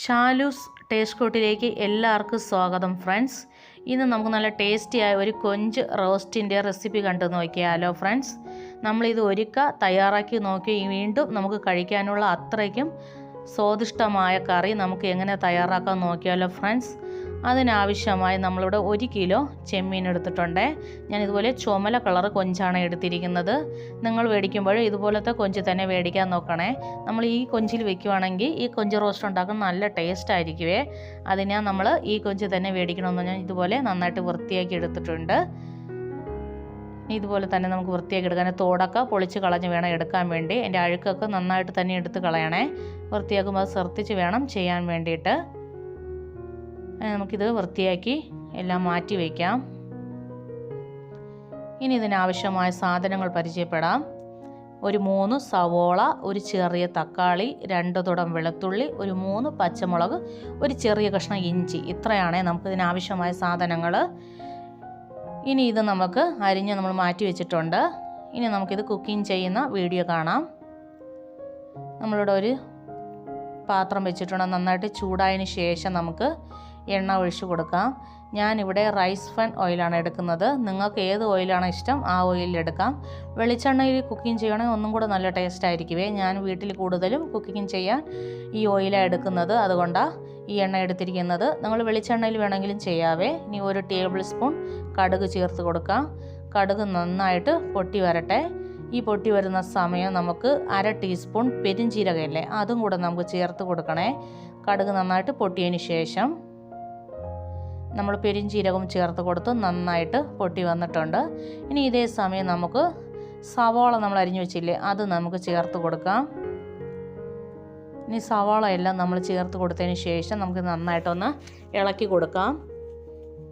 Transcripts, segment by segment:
Shalu's taste കൂട്ടിലേക്ക് എല്ലാവർക്കും സ്വാഗതം ഫ്രണ്ട്സ്. ഇന്ന് നമുക്ക് നല്ല ടേസ്റ്റിയായ ഒരു കൊഞ്ച് റോസ്റ്റിന്റെ റെസിപ്പി കണ്ടു നോക്കിയാലോ ഫ്രണ്ട്സ്. നമ്മളിത് ഒരുക്ക തയ്യാറാക്കി നോക്കി വീണ്ടും നമുക്ക് കഴിക്കാനുള്ള അത്രയ്ക്കും സ്വാദിഷ്ടമായ കറി നമുക്ക് എങ്ങനെ തയ്യാറാക്കാൻ നോക്കിയാലോ ഫ്രണ്ട്സ്. അതിനാവശ്യമായി നമ്മളിവിടെ ഒരു കിലോ ചെമ്മീൻ എടുത്തിട്ടുണ്ട്. ഞാൻ ഇതുപോലെ ചുമല കളർ കൊഞ്ചാണ് എടുത്തിരിക്കുന്നത്. നിങ്ങൾ മേടിക്കുമ്പോൾ ഇതുപോലത്തെ കൊഞ്ച് തന്നെ മേടിക്കാൻ നോക്കണേ. നമ്മൾ ഈ കൊഞ്ചിൽ വെക്കുവാണെങ്കിൽ ഈ കൊഞ്ച് റോസ്റ്റ് ഉണ്ടാക്കാൻ നല്ല ടേസ്റ്റ് ആയിരിക്കുവേ. അതിനാ നമ്മൾ ഈ കൊഞ്ച് തന്നെ മേടിക്കണമെന്ന് ഞാൻ ഇതുപോലെ നന്നായിട്ട് വൃത്തിയാക്കി എടുത്തിട്ടുണ്ട്. ഇതുപോലെ തന്നെ നമുക്ക് വൃത്തിയാക്കി എടുക്കാൻ തോടൊക്കെ പൊളിച്ച് കളഞ്ഞ് വേണം എടുക്കാൻ വേണ്ടി. എന്റെ അഴുക്കൊക്കെ നന്നായിട്ട് തന്നെ എടുത്ത് കളയണേ. വൃത്തിയാക്കുമ്പോൾ അത് ശ്രദ്ധിച്ച് വേണം ചെയ്യാൻ വേണ്ടിയിട്ട്. നമുക്കിത് വൃത്തിയാക്കി എല്ലാം മാറ്റി വയ്ക്കാം. ഇനി ഇതിനാവശ്യമായ സാധനങ്ങൾ പരിചയപ്പെടാം. ഒരു മൂന്ന് സവോള ഒരു ചെറിയ തക്കാളി രണ്ട് തുടം വെളുത്തുള്ളി ഒരു മൂന്ന് പച്ചമുളക് ഒരു ചെറിയ കഷ്ണം ഇഞ്ചി. ഇത്രയാണ് നമുക്ക് ഇതിനാവശ്യമായ സാധനങ്ങൾ ഇനി ഇത് നമുക്ക് അരിഞ്ഞ് നമ്മൾ മാറ്റി വെച്ചിട്ടുണ്ട്. ഇനി നമുക്കിത് കുക്കിംഗ് ചെയ്യുന്ന വീഡിയോ കാണാം. നമ്മളിവിടെ ഒരു പാത്രം വെച്ചിട്ടുണ്ട്. നന്നായിട്ട് ചൂടായതിന് ശേഷം നമുക്ക് എണ്ണ ഒഴിച്ചു കൊടുക്കാം. ഞാനിവിടെ റൈസ് ഫൺ ഓയിലാണ് എടുക്കുന്നത്. നിങ്ങൾക്ക് ഏത് ഓയിലാണ് ഇഷ്ടം ആ ഓയിലിൽ എടുക്കാം. വെളിച്ചെണ്ണയിൽ കുക്കിംഗ് ചെയ്യണമെങ്കിൽ ഒന്നും കൂടെ നല്ല ടേസ്റ്റ് ആയിരിക്കുമേ ഞാൻ വീട്ടിൽ കൂടുതലും കുക്കിംഗ് ചെയ്യാൻ ഈ ഓയിലാണ് എടുക്കുന്നത്. അതുകൊണ്ടാണ് ഈ എണ്ണ എടുത്തിരിക്കുന്നത്. നിങ്ങൾ വെളിച്ചെണ്ണയിൽ വേണമെങ്കിലും ചെയ്യാവേ. ഇനി ഒരു ടേബിൾ സ്പൂൺ കടുക് ചേർത്ത് കൊടുക്കാം. കടുക് നന്നായിട്ട് പൊട്ടി വരട്ടെ. ഈ പൊട്ടി വരുന്ന സമയം നമുക്ക് അര ടീസ്പൂൺ പെരിഞ്ചീരകയല്ലേ അതും കൂടെ നമുക്ക് ചേർത്ത് കൊടുക്കണേ. കടുക് നന്നായിട്ട് പൊട്ടിയതിന് ശേഷം നമ്മൾ പെരിഞ്ചീരകം ചേർത്ത് കൊടുത്ത് നന്നായിട്ട് പൊട്ടി വന്നിട്ടുണ്ട്. ഇനി ഇതേ സമയം നമുക്ക് സവാള നമ്മൾ അരിഞ്ഞു വെച്ചില്ലേ അത് നമുക്ക് ചേർത്ത് കൊടുക്കാം. ഇനി സവാള എല്ലാം നമ്മൾ ചേർത്ത് കൊടുത്തതിന് ശേഷം നമുക്ക് നന്നായിട്ടൊന്ന് ഇളക്കി കൊടുക്കാം.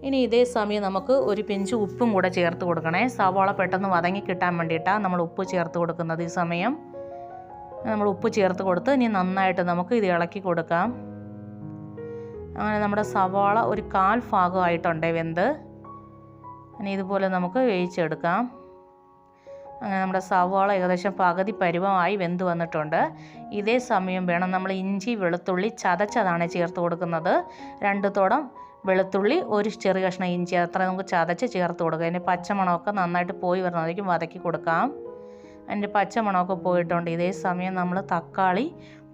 ഇനി ഇതേ സമയം നമുക്ക് ഒരു പിഞ്ച് ഉപ്പും കൂടെ ചേർത്ത് കൊടുക്കണേ. സവാള പെട്ടെന്ന് വതങ്ങി കിട്ടാൻ വേണ്ടിയിട്ടാണ് നമ്മൾ ഉപ്പ് ചേർത്ത് കൊടുക്കുന്നത് ഈ സമയം. നമ്മൾ ഉപ്പ് ചേർത്ത് കൊടുത്ത് ഇനി നന്നായിട്ട് നമുക്ക് ഇത് ഇളക്കി കൊടുക്കാം. അങ്ങനെ നമ്മുടെ സവാള ഒരു കാൽ ഭാഗമായിട്ടുണ്ട് വെന്ത്. ഇനി ഇതുപോലെ നമുക്ക് വേവിച്ചെടുക്കാം. അങ്ങനെ നമ്മുടെ സവാള ഏകദേശം പകുതി പരുവമായി വെന്ത് വന്നിട്ടുണ്ട്. ഇതേ സമയം വേണം നമ്മൾ ഇഞ്ചി വെളുത്തുള്ളി ചതച്ചതാണ് ചേർത്ത് കൊടുക്കുന്നത്. രണ്ട് തോടം വെളുത്തുള്ളി ഒരു ചെറിയ കഷ്ണം ഇഞ്ചി അത്ര നമുക്ക് ചതച്ച് ചേർത്ത് കൊടുക്കുക അതിന്റെ പച്ചമണമൊക്കെ നന്നായിട്ട് പോയി വരുന്നതായിരിക്കും വതക്കി കൊടുക്കാം. അതിന്റെ പച്ചമണമൊക്കെ പോയിട്ടുണ്ട്. ഇതേ സമയം നമ്മൾ തക്കാളി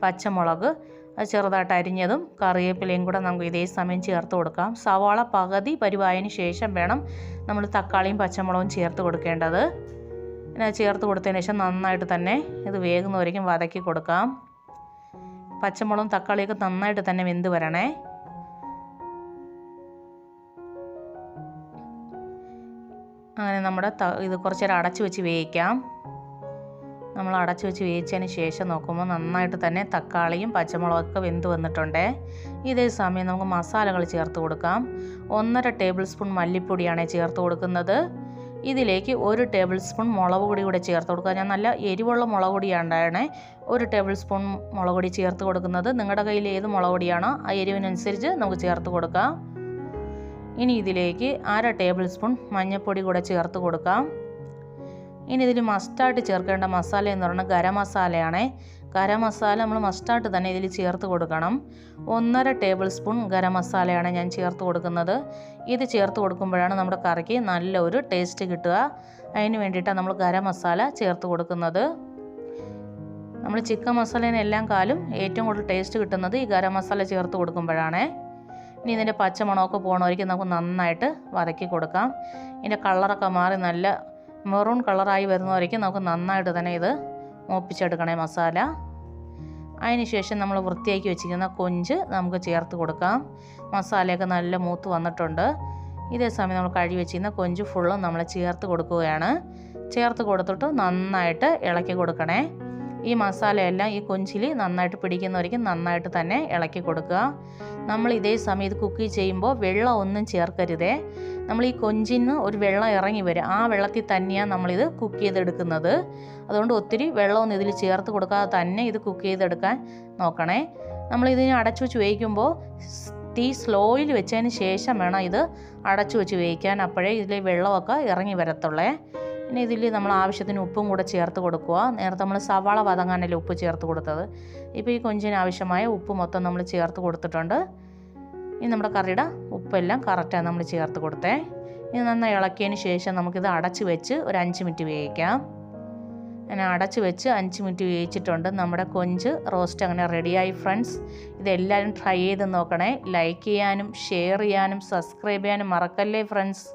പച്ചമുളക് അത് ചെറുതായിട്ട് അരിഞ്ഞതും കറിവേപ്പിലയും കൂടെ നമുക്ക് ഇതേ സമയം ചേർത്ത് കൊടുക്കാം. സവാള പകുതി പരിവായതിന് ശേഷം വേണം നമ്മൾ തക്കാളിയും പച്ചമുളകും ചേർത്ത് കൊടുക്കേണ്ടത്. പിന്നെ ചേർത്ത് കൊടുത്തതിന് ശേഷം നന്നായിട്ട് തന്നെ ഇത് വേകുന്നവരേക്കും വതക്കി കൊടുക്കാം. പച്ചമുളകും തക്കാളിയൊക്കെ നന്നായിട്ട് തന്നെ വെന്ത് വരണേ. അങ്ങനെ നമ്മുടെ ഇത് കുറച്ചേരം അടച്ചു വെച്ച് വേവിക്കാം. നമ്മൾ അടച്ചു വെച്ച് വേവിച്ചതിന് ശേഷം നോക്കുമ്പോൾ നന്നായിട്ട് തന്നെ തക്കാളിയും പച്ചമുളകൊക്കെ വെന്ത് വന്നിട്ടുണ്ട്. ഇതേ സമയം നമുക്ക് മസാലകൾ ചേർത്ത് കൊടുക്കാം. ഒന്നര ടേബിൾ സ്പൂൺ മല്ലിപ്പൊടിയാണ് ചേർത്ത് കൊടുക്കുന്നത്. ഇതിലേക്ക് ഒരു ടേബിൾ സ്പൂൺ മുളക് പൊടി കൂടെ ചേർത്ത് കൊടുക്കുക. ഞാൻ നല്ല എരിവുള്ള മുളക് പൊടിയാണ് ഒരു ടേബിൾ സ്പൂൺ മുളക് പൊടി ചേർത്ത് കൊടുക്കുന്നത്. നിങ്ങളുടെ കയ്യിൽ ഏത് മുളക് പൊടിയാണോ ആ എരിവിനനുസരിച്ച് നമുക്ക് ചേർത്ത് കൊടുക്കാം. ഇനി ഇതിലേക്ക് അര ടേബിൾ സ്പൂൺ മഞ്ഞൾപ്പൊടി കൂടെ ചേർത്ത് കൊടുക്കാം. ഇനി ഇതിൽ മസ്റ്റായിട്ട് ചേർക്കേണ്ട മസാല എന്ന് പറയുന്നത് ഗരം മസാലയാണ്. ഗരം മസാല നമ്മൾ മസ്റ്റായിട്ട് തന്നെ ഇതിൽ ചേർത്ത് കൊടുക്കണം. ഒന്നര ടേബിൾ സ്പൂൺ ഗരം മസാലയാണ് ഞാൻ ചേർത്ത് കൊടുക്കുന്നത്. ഇത് ചേർത്ത് കൊടുക്കുമ്പോഴാണ് നമ്മുടെ കറിക്ക് നല്ല ഒരു ടേസ്റ്റ് കിട്ടുക. അതിന് വേണ്ടിയിട്ടാണ് നമ്മൾ ഗരം മസാല ചേർത്ത് കൊടുക്കുന്നത്. നമ്മൾ ചിക്കൻ മസാലേനെല്ലാം കാലും ഏറ്റവും കൂടുതൽ ടേസ്റ്റ് കിട്ടുന്നത് ഈ ഗരം മസാല ചേർത്ത് കൊടുക്കുമ്പോഴാണ്. ഇനി ഇതിന്റെ പച്ചമണമൊക്കെ പോകണമായിരിക്കും നമുക്ക് നന്നായിട്ട് വതക്കി കൊടുക്കാം. ഇതിന്റെ കളറൊക്കെ മാറി നല്ല മെറൂൺ കളറായി വരുന്നവരേക്കും നമുക്ക് നന്നായിട്ട് തന്നെ ഇത് മൂപ്പിച്ചെടുക്കണേ മസാല. അതിന് ശേഷം നമ്മൾ വൃത്തിയാക്കി വെച്ചിരിക്കുന്ന കൊഞ്ച് നമുക്ക് ചേർത്ത് കൊടുക്കാം. മസാലയൊക്കെ നല്ല മൂത്ത് വന്നിട്ടുണ്ട്. ഇതേ സമയം നമ്മൾ കഴുകി വെച്ചിരുന്ന കൊഞ്ച് ഫുള്ളും നമ്മൾ ചേർത്ത് കൊടുക്കുകയാണ്. ചേർത്ത് കൊടുത്തിട്ട് നന്നായിട്ട് ഇളക്കി കൊടുക്കണേ. ഈ മസാലയെല്ലാം ഈ കൊഞ്ചിൽ നന്നായിട്ട് പിടിക്കുന്നവരേക്കും നന്നായിട്ട് തന്നെ ഇളക്കി കൊടുക്കുക. നമ്മൾ ഇതേ സമയത്ത് കുക്ക് ചെയ്യുമ്പോൾ വെള്ളം ഒന്നും ചേർക്കരുതേ. നമ്മൾ ഈ കൊഞ്ചിന്ന് ഒരു വെള്ളം ഇറങ്ങി വരും. ആ വെള്ളത്തിൽ തന്നെയാണ് നമ്മളിത് കുക്ക് ചെയ്തെടുക്കുന്നത്. അതുകൊണ്ട് ഒത്തിരി വെള്ളമൊന്നും ഇതിൽ ചേർത്ത് കൊടുക്കാതെ തന്നെ ഇത് കുക്ക് ചെയ്തെടുക്കാൻ നോക്കണേ. നമ്മൾ ഇതിനെ അടച്ചു വെച്ച് വേവിക്കുമ്പോൾ തീ സ്ലോയിൽ വെച്ചതിന് ശേഷം വേണം ഇത് അടച്ചു വെച്ച് വേവിക്കാൻ. അപ്പോഴേ ഇതിലെ വെള്ളമൊക്കെ ഇറങ്ങി വരത്തുള്ളേ. ഇനി ഇതിൽ നമ്മൾ ആവശ്യത്തിന് ഉപ്പും കൂടെ ചേർത്ത് കൊടുക്കുക നേരത്തെ നമ്മൾ സവാള വതങ്ങാനല്ലേ ഉപ്പ് ചേർത്ത് കൊടുത്തത്. ഇപ്പോൾ ഈ കൊഞ്ചിന് ആവശ്യമായ ഉപ്പ് മൊത്തം നമ്മൾ ചേർത്ത് കൊടുത്തിട്ടുണ്ട്. ഇനി നമ്മുടെ കറിയുടെ ഉപ്പെല്ലാം കറക്റ്റാണ് നമ്മൾ ചേർത്ത് കൊടുത്തേ. ഇനി നന്നായി ഇളക്കിയതിന് ശേഷം നമുക്കിത് അടച്ച് വെച്ച് ഒരു അഞ്ച് മിനിറ്റ് വേവിക്കാം. അങ്ങനെ അടച്ച് വെച്ച് അഞ്ച് മിനിറ്റ് വേവിച്ചിട്ടുണ്ട്. നമ്മുടെ കൊഞ്ച് റോസ്റ്റ് അങ്ങനെ റെഡിയായി ഫ്രണ്ട്സ് ഇതെല്ലാവരും ട്രൈ ചെയ്ത് നോക്കണേ. ലൈക്ക് ചെയ്യാനും ഷെയർ ചെയ്യാനും സബ്സ്ക്രൈബ് ചെയ്യാനും മറക്കല്ലേ ഫ്രണ്ട്സ്